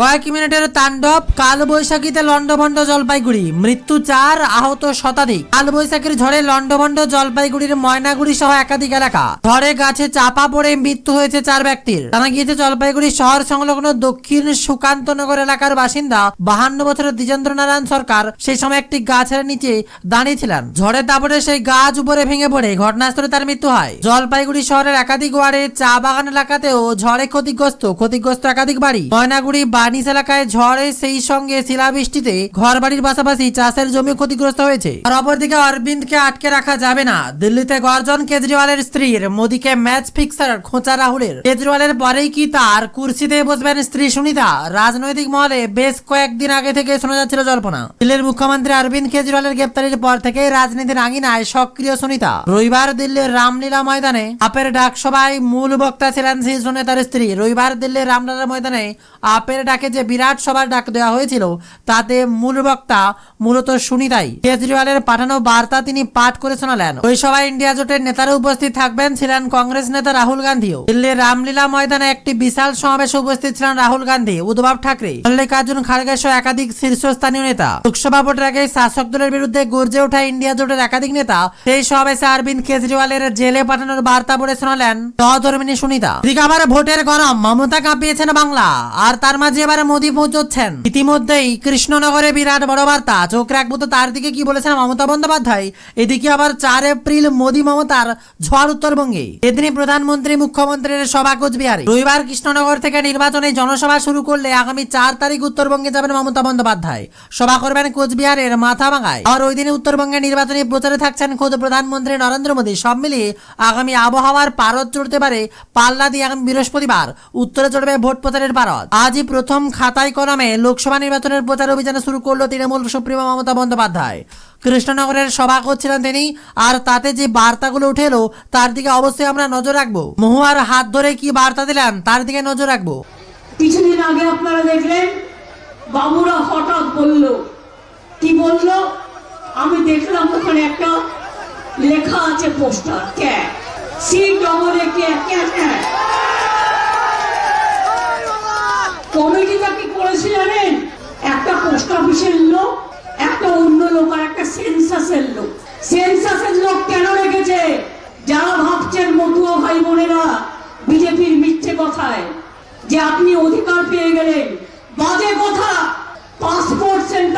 কয়েক মিনিটের তাণ্ডব কাল বৈশাখীতে লন্ডভন্ড জলপাইগুড়ি। মৃত্যু চার, আহত শতাধিক। কাল বৈশাখীর ঝড়ে লন্ডভন্ড জলপাইগুড়ির ময়নাগুড়ি সহ একাধিক এলাকা। ঝড়ে গাছে চাপা পড়ে মৃত্যু হয়েছে চার ব্যক্তির। জানা গিয়েছে, জলপাইগুড়ি শহর সংলগ্ন দক্ষিণ সুকান্তনগর এলাকার বাসিন্দা বাহান্ন বছরের দ্বিজেন্দ্র নারায়ণ সরকার সেই সময় একটি গাছের নিচে দাঁড়িয়েছিলেন ঝড়ে দাপটে সেই গাছ উপরে ভেঙে পড়ে। ঘটনাস্থলে তার মৃত্যু হয়। জলপাইগুড়ি শহরের একাধিক ওয়ার্ডে চা বাগান এলাকাতেও ঝড়ে ক্ষতিগ্রস্ত ক্ষতিগ্রস্ত একাধিক বাড়ি। ময়নাগুড়ি বার্নিস এলাকায় ঝড়ে সেই সঙ্গে শিলাবৃষ্টিতে ঘর বাড়ির পাশাপাশি চাষের জমি ক্ষতিগ্রস্ত হয়েছে। আর অপরদিকে অরবিন্দকে আটকে রাখা যাবে না। দিল্লিতে গর্জন কেজরিওয়ালের স্ত্রীর, মোদীকে ম্যাচ ফিক্সার খোঁচা রাহুলের। কেজরিওয়ালের পরেই কি তার কুর্সিতে বসবেন স্ত্রী সুনিতা? রাজনৈতিক মহলে বেশ কয়েকদিন আগে থেকে শোনা যাচ্ছিল জল্পনা। দিল্লির মুখ্যমন্ত্রী অরবিন্দ কেজরিওয়ালের গ্রেপ্তারির পর থেকে রাজনীতির আঙিনায় সক্রিয় সুনিতা। রবিবার দিল্লির রামলীলা ময়দানে আপের ডাক সভায় মূল বক্তা ছিলেন শীর্ষ নেতার স্ত্রী। রবিবার দিল্লির রামলীলা ময়দানে আপের ডাকে যে বিরাট সভার ডাক দেওয়া হয়েছিল, তাতে মূল বক্তা মূলত সুনিতাই। কেজরিওয়ালের পাঠানো বার্তা তিনি পাঠ করে শোনালেন। ওই সভায় ইন্ডিয়া জোটের নেতারা উপস্থিত থাকবেন ছিলেন কংগ্রেস নেতা রাহুল গান্ধীও। দিল্লির রামলীলা ময়দানে একটি বিশাল সমাবেশে উপস্থিত ছিলেন রাহুল গান্ধী, উদ্ধব ঠাকরে। মল্লিকার্জুন খাড়গে সহ একাধিক শীর্ষস্থানীয় নেতা। লোকসভা ভোটের আগে শাসক দলের বিরুদ্ধে গর্জে ওঠা ইন্ডিয়া জোটের একাধিক নেতা, সেই সমাবেশে অরবিন্দ কেজরিওয়ালের জেলে পাঠানোর বার্তা পড়ে শোনালেন সহধর্মিনী সুনিতা। এদিকে আবার ভোটের গরম, মমতা কাঁপিয়েছেন বাংলা। আর তার মাঝে এবার মোদী পৌঁছচ্ছেন। ইতিমধ্যেই কৃষ্ণনগরে বিরাট বড় বার্তা। চোখ রাখব তো তার দিকে কি বলেছেন মমতা বন্দ্যোপাধ্যায়। এদিকে আবার চার এপ্রিল মোদী মমতার ঝড় উত্তরবঙ্গে। এদিনই প্রধানমন্ত্রী, মুখ্যমন্ত্রীর সভা কোচবিহারে। রবিবার কৃষ্ণনগর থেকে নির্বাচনে জনসভা শুরু করলে আগামী চার তারিখ উত্তরবঙ্গে যাবেন মমতা বন্দ্যোপাধ্যায়। সভা করবেন কোচবিহারের মাথাভাঙায়। আর ওই দিনে উত্তরবঙ্গে নির্বাচনী প্রচারে থাকছেন খোদ প্রধানমন্ত্রী নরেন্দ্র মোদী। সব মিলিয়ে আগামী আবহাওয়ার পারদ চড়তে পারে পাল্লা দিয়ে আগামী বৃহস্পতিবার। উত্তরে চড়বে ভোট প্রচারের পারদ। আজই প্রথম খাতায় কলমে লোকসভা নির্বাচনের প্রচার অভিযান শুরু করল তৃণমূল সুপ্রিমো মমতা বন্দ্যোপাধ্যায়। কৃষ্ণনগরের সভা করছিলেন তিনি, আর তাতে যে বার্তাগুলো উঠে তার দিকে অবশ্যই আমরা নজর রাখব। মহুয়ার হাত ধরে কি বার্তা দিলেন, তার দিকে নজর রাখব। কিছুদিন আগে আপনারা দেখলেন, বাবুরা হঠাৎ বলল, কি বলল? আমি দেখলাম ওখানে একটা লেখা আছে poster cat C double A K cat cat কমিটিটা কি করেছে জানেন? একটা পোস্ট অফিসের লোক, একটা অন্য লোক আর একটা সেন্সাসের লোক। সেন্সাসের লোক কেন রেখেছে? যা ভাবছেন মতুয়া ভাই বোনেরা বিজেপির মিথ্যে কথায়। যে আপনি অধিকার পেয়ে গেলেন। বাজে কথা পাসপোর্ট সেন্ট্রাল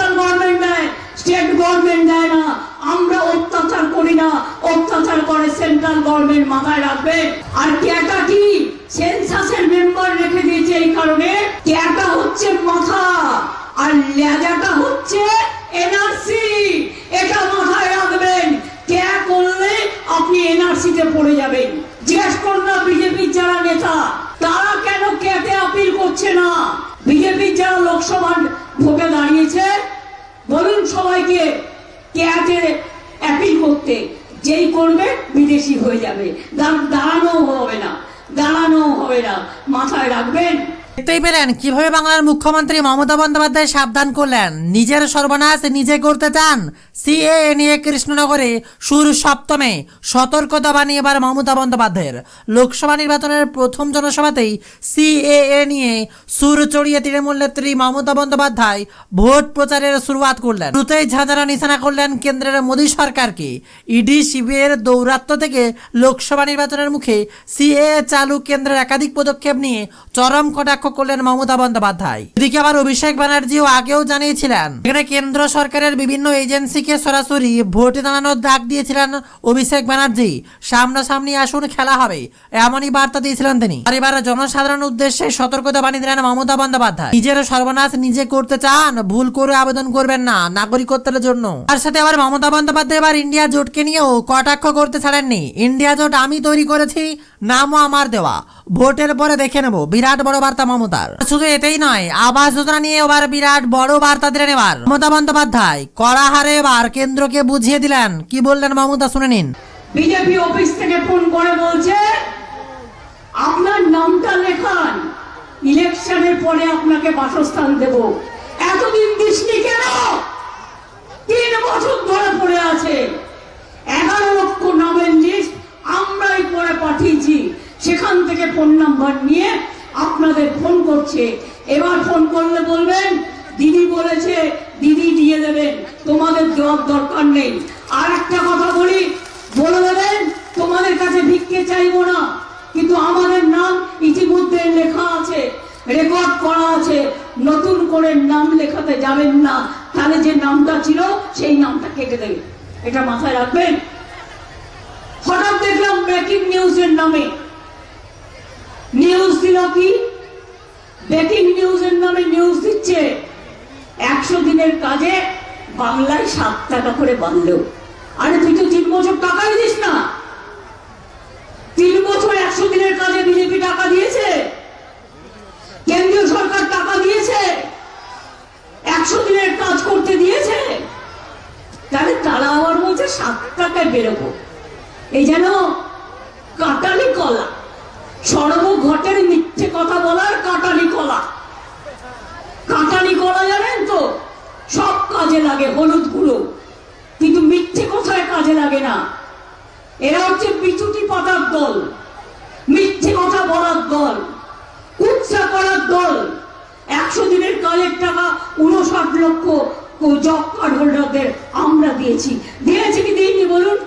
এনআরসিতে পড়ে যাবে। জিজ্ঞেস করুন না বিজেপির যারা নেতা, তারা কেন কেটে আপিল করছে না? বিজেপির যারা লোকসভা ভোটে দাঁড়িয়েছে, বলুন সবাইকে ক্যাটে অ্যাপিল করতে। যেই করবে, বিদেশি হয়ে যাবে। দাঁড়ানো হবে না। দাঁড়ানো হবে না। মাথায় রাখবেন দেখতেই পেলেন কীভাবে বাংলার মুখ্যমন্ত্রী মমতা বন্দ্যোপাধ্যায় সাবধান করলেন। নিজের সর্বনাশ নিজে করতে চান সিএএ নিয়ে কৃষ্ণনগরে সুর সপ্তমে। সতর্কতা বানিয়ে এবার মমতা বন্দ্যোপাধ্যায়ের। লোকসভা নির্বাচনের প্রথম জনসভাতেই সিএএ নিয়ে সুর চড়িয়ে তৃণমূল নেত্রী মমতা বন্দ্যোপাধ্যায় ভোট প্রচারের শুরুয়াত করলেন। দ্রুতই ঝাঁঝারা নিশানা করলেন কেন্দ্রের মোদী সরকারকে। ইডি শিবিরের দৌরাত্ম্য থেকে লোকসভা নির্বাচনের মুখে সিএ চালু কেন্দ্রের একাধিক পদক্ষেপ নিয়ে চরম কটাক্ষ করলেন মমতা বন্দ্যোপাধ্যায়। এদিকে আবার অভিষেক ব্যানার্জিও আগেও জানিয়েছিলেন, এখানে কেন্দ্র সরকারের বিভিন্ন এজেন্সিকে সরাসরি ভোটে দাঁড়ানোর ডাক দিয়েছিলেন অভিষেক ব্যানার্জি। সামনাসামনি আসুন, খেলা হবে, এমনই বার্তা দিয়েছিলেন তিনি। আর এবার জনসাধারণ উদ্দেশ্যে সতর্কতা বানিয়ে দিলেন মমতা বন্দ্যোপাধ্যায়। নিজের সর্বনাশ নিজে করতে চান, ভুল করে আবেদন করবেন না নাগরিকত্বের জন্য। তার সাথে আবার মমতা বন্দ্যোপাধ্যায় এবার ইন্ডিয়া জোটকে নিয়েও কটাক্ষ করতে ছাড়েননি। ইন্ডিয়া জোট আমি তৈরি করেছি, নামও আমার দেওয়া। ভোটের পরে দেখে নেব, বিরাট বড় বার্তা মমতার। শুধু এতেই নয়, আবাস যোজনা নিয়ে এবার বিরাট বড় বার্তা দিলেন এবার। মমতা বন্দ্যোপাধ্যায়, কড়া হারে এবার কেন্দ্রকে বুঝিয়ে দিলেন। কি বললেন মমতা, শুনে নিন। বিজেপি অফিস থেকে ফোন করে বলছে, আপনার নামটা লেখান। ইলেকশনের পরে আপনাকে বাসস্থান দেব। এতদিন দিসনি কেন? তিন বছর ধরে পড়ে আছে। এগারো লক্ষ নামের লিস্ট আমরাই পরে পাঠিয়েছি। সেখান থেকে ফোন নাম্বার নিয়ে আপনাদের ফোন করছে। এবার ফোন করলে বলবেন, দিদি বলেছে, দিদি দিয়ে দেবেন। তোমাদের দেওয়ার দরকার নেই। আর একটা কথা বলি, বলে দেবেন, তোমাদের কাছে ভিক্ষে চাইব না। কিন্তু আমাদের নাম ইতিমধ্যে লেখা আছে। রেকর্ড করা আছে। নতুন করে নাম লেখাতে যাবেন না। তাহলে যে নামটা ছিল, সেই নামটা কেটে দেবে। এটা মাথায় রাখবেন? হঠাৎ দেখলাম ব্রেকিং নিউজের নামে। নিউজ দিল কি? ব্রেকিং নিউজের নামে নিউজ দিচ্ছে। একশো দিনের কাজে বাংলায় সাত টাকা করে বাঁধলেও আরে তুই তো তিন বছর টাকাই দিস না। তিন বছর একশো দিনের কাজে বিজেপি টাকা দিয়েছে। কেন্দ্রীয় সরকার টাকা দিয়েছে। একশো দিনের কাজ করতে দিয়েছে। তাহলে তারা আবার বলছে সাত টাকায় বেরোবো। এই যেন কাটালি কলা। সর্বঘটের মিথ্যে কথা বলার কাটালি কলা। কাটালি কলা জানেন তো? সব কাজে লাগে হলুদ গুঁড়ো। কিন্তু মিথ্যে কথায় কাজে লাগে না। এরা হচ্ছে বিচুটি পাতার দল। মিথ্যে কথা বলার দল কুৎসা করার দল একশো দিনের কাজের টাকা উনষাট লক্ষ জব কার্ড হোল্ডারদের আমরা দিয়েছি। দিয়েছি কি দিইনি বলুন?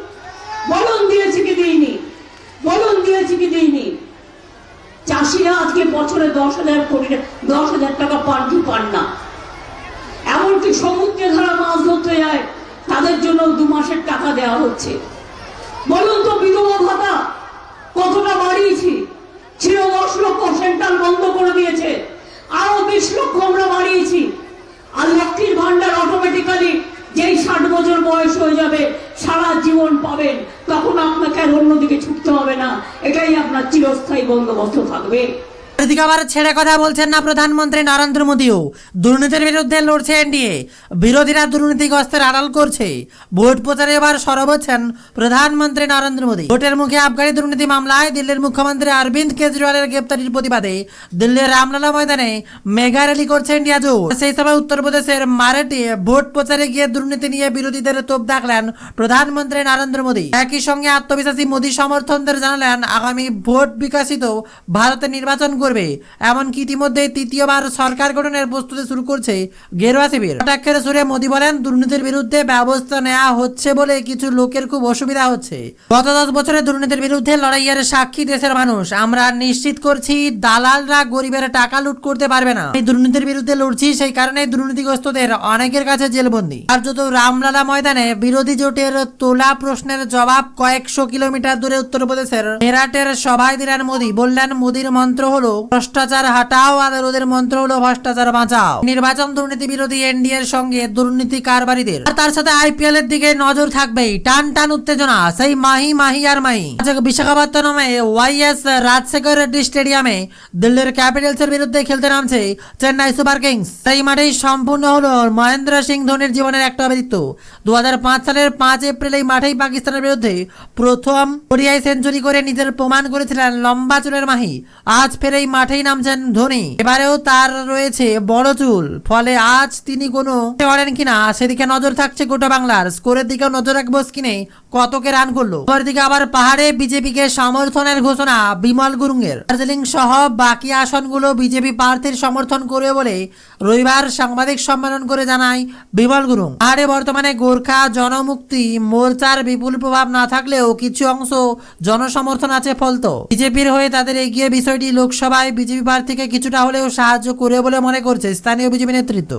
বলুন, দিয়েছি কি দিইনি? বলুন, দিয়েছি কি দিইনি? চাষিরা আজকে বছরে দশ হাজার কোটি দশ হাজার টাকা পান কি পান না। এমনকি সমুদ্রে ধরা মাছ ধরতে যায়, তাদের জন্য দু মাসের টাকা দেওয়া হচ্ছে। বলুন তো, বিধবা ভাতা কতটা বাড়িয়েছি? ছিল দশ লক্ষ সেন্টার বন্ধ করে দিয়েছে। আরও বিশ লক্ষ আমরা বাড়িয়েছি। আর লক্ষ্মীর ভান্ডার অটোমেটিক্যালি যেই ষাট বছর বয়স হয়ে যাবে, সারা জীবন পাবেন। তখন আপনাকে আর অন্যদিকে ছুটতে হবে না। এটাই আপনার চিরস্থায়ী বন্দোবস্ত থাকবে। এদিকে আবার ছেড়ে কথা বলছেন না প্রধানমন্ত্রী নরেন্দ্র মোদীও। দুর্নীতির বিরুদ্ধে লড়ছে এনডিএ। বিরোধীরা দুর্নীতিগ্রস্তের আড়াল করছে। ভোট প্রচারে এবার সরব হচ্ছেন প্রধানমন্ত্রী নরেন্দ্র মোদী। ভোটের মুখে আবগারি দুর্নীতি মামলায় দিল্লির মুখ্যমন্ত্রী অরবিন্দ কেজরিওয়ালের গ্রেপ্তারির প্রতিবাদে দিল্লির রামলালা ময়দানে মেগা র্যালি করছে ইন্ডিয়া জোট। সেই সময় উত্তরপ্রদেশের মারেটে ভোট প্রচারে গিয়ে দুর্নীতি নিয়ে বিরোধীদের তোপ ডাকলেন প্রধানমন্ত্রী নরেন্দ্র মোদী। একই সঙ্গে আত্মবিশ্বাসী মোদী সমর্থনদের জানালেন আগামী ভোট বিকাশিত ভারতে নির্বাচন করবে। এমনকি ইতিমধ্যে তৃতীয়বার সরকার গঠনের প্রস্তুতি শুরু করছে গেরুয়া শিবির। কটাক্ষের সুরে মোদী বলেন, দুর্নীতির বিরুদ্ধে ব্যবস্থা নেওয়া হচ্ছে বলে কিছু লোকের খুব অসুবিধা হচ্ছে। গত দশ বছরে দুর্নীতির বিরুদ্ধে লড়াইয়ের সাক্ষী দেশের মানুষ। আমরা নিশ্চিত করছি, দালালরা গরিবের টাকা লুট করতে পারবে না। এই দুর্নীতির বিরুদ্ধে লড়ছি, সেই কারণে দুর্নীতিগ্রস্তদের অনেকের কাছে জেলবন্দি। আর যত রামলালা ময়দানে বিরোধী জোটের তোলা প্রশ্নের জবাব কয়েকশো কিলোমিটার দূরে উত্তরপ্রদেশের মেরাটের সভায় দিলেন মোদী। বললেন, মোদীর মন্ত্র হলো ভ্রষ্টাচার হাটাও আর ওদের মন্ত্র হলো ভ্রষ্টাচার বাঁচাও। নির্বাচন দুর্নীতি বিরোধী এনডিএ এর সঙ্গে দুর্নীতি কারবারিদের। আর তার সাথে আইপিএল এর দিকে নজর থাকবেই। টান টান উত্তেজনা, সেই মাহি মাহি আর মাহি। বিশাখাপত্তনমে ওয়াইএস রাজশেখর রেড্ডি স্টেডিয়ামে দিল্লির ক্যাপিটালস এর বিরুদ্ধে খেলতে নামছে চেন্নাই সুপার কিংস। সেই মাঠেই সম্পূর্ণ হলো মহেন্দ্র সিং ধোনির জীবনের একটা অবৃত্ত দু সালের পাঁচ এপ্রিল এই মাঠেই পাকিস্তানের বিরুদ্ধে প্রথম ওডিআই সেঞ্চুরি করে নিজের প্রমাণ করেছিলেন লম্বা চুলের মাহি। আজ ফের এই মাঠেই নামছেন ধোনি। এবারেও তার রয়েছে বড় চুল। ফলে আজ তিনি কোনো করেন কিনা, সেদিকে নজর থাকছে গোটা বাংলার। স্কোরের দিকেও নজর রাখব স্কিনে কতকে রান করল? দিকে আবার পাহাড়ে বিজেপিকে সমর্থনের ঘোষণা, বিমল গুরুংয়ের দার্জিলিং সহ বাকি আসনগুলো বিজেপি প্রার্থীর সমর্থন করবে বলে রবিবার সাংবাদিক সম্মেলন করে জানায় বিমল গুরুং। পাহাড়ে বর্তমানে গোর্খা জনমুক্তি মোর্চার বিপুল প্রভাব না থাকলেও কিছু অংশ জনসমর্থন আছে ফলতো। বিজেপির হয়ে তাদের এগিয়ে বিষয়টি লোকসভায় বিজেপি প্রার্থীকে কিছুটা হলেও সাহায্য করে বলে মনে করছে স্থানীয় বিজেপি নেতৃত্ব।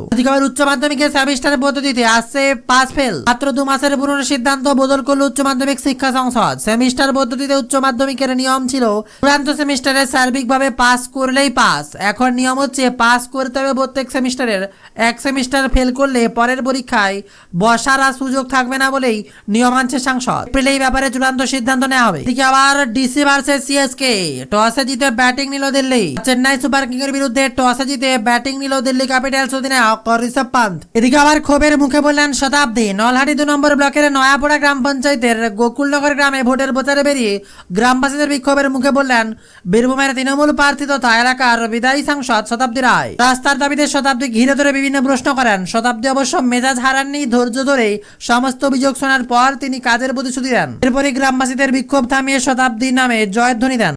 উচ্চ মাধ্যমিকের সেমিস্টার পদ্ধতিতে আসছে পাস ফেল। মাত্র দু মাসের পুরনো সিদ্ধান্ত বদল করল উচ্চ মাধ্যমিক শিক্ষা সংসদ। সেমিস্টার পদ্ধতিতে উচ্চ মাধ্যমিকের নিয়ম ছিল, চূড়ান্ত সেমিস্টারে সার্বিকভাবে পাস করলেই পাস। এখন নিয়ম হচ্ছে পাস করতে হবে প্রত্যেক সেমিস্টারের। এক সেমিস্টার ফেল করলে পরের পরীক্ষায় বসার আর সুযোগ থাকবে না বলেই নিয়ম আনছে সাংসদ। এপ্রিলে এই ব্যাপারে চূড়ান্ত সিদ্ধান্ত নেওয়া হবে। আবার ডিসি ভার্সেস সিএসকে, টসে জিতে ব্যাটিং নিল দিল্লি। চেন্নাই সুপার কিং এর বিরুদ্ধে টসে জিতে ব্যাটিং নিল দিল্লি ক্যাপিটালস অধিনায়ক ঋষভ পান্ত এদিকে আবার ক্ষোভের মুখে বললেন শতাব্দী। নলহাটি দু নম্বর ব্লকের নয়াপড়া গ্রাম পঞ্চায়েতের গোকুলনগর গ্রামে ভোটের প্রচারে বেরিয়ে গ্রামবাসীদের বিক্ষোভের মুখে বললেন বীরভূমের তৃণমূল প্রার্থী তথা এলাকার বিদায়ী সাংসদ শতাব্দী রায়। রাস্তার দাবিতে শতাব্দী ঘিরে ধরে বিভিন্ন প্রশ্ন করেন। শতাব্দী অবশ্য মেজাজ হারাননি, ধৈর্য ধরে সমস্ত অভিযোগ শোনার পর তিনি কাজের প্রতিশ্রুতি দেন। এরপরে গ্রামবাসীদের বিক্ষোভ থামিয়ে শতাব্দীর নামে জয়ধ্বনি দেন।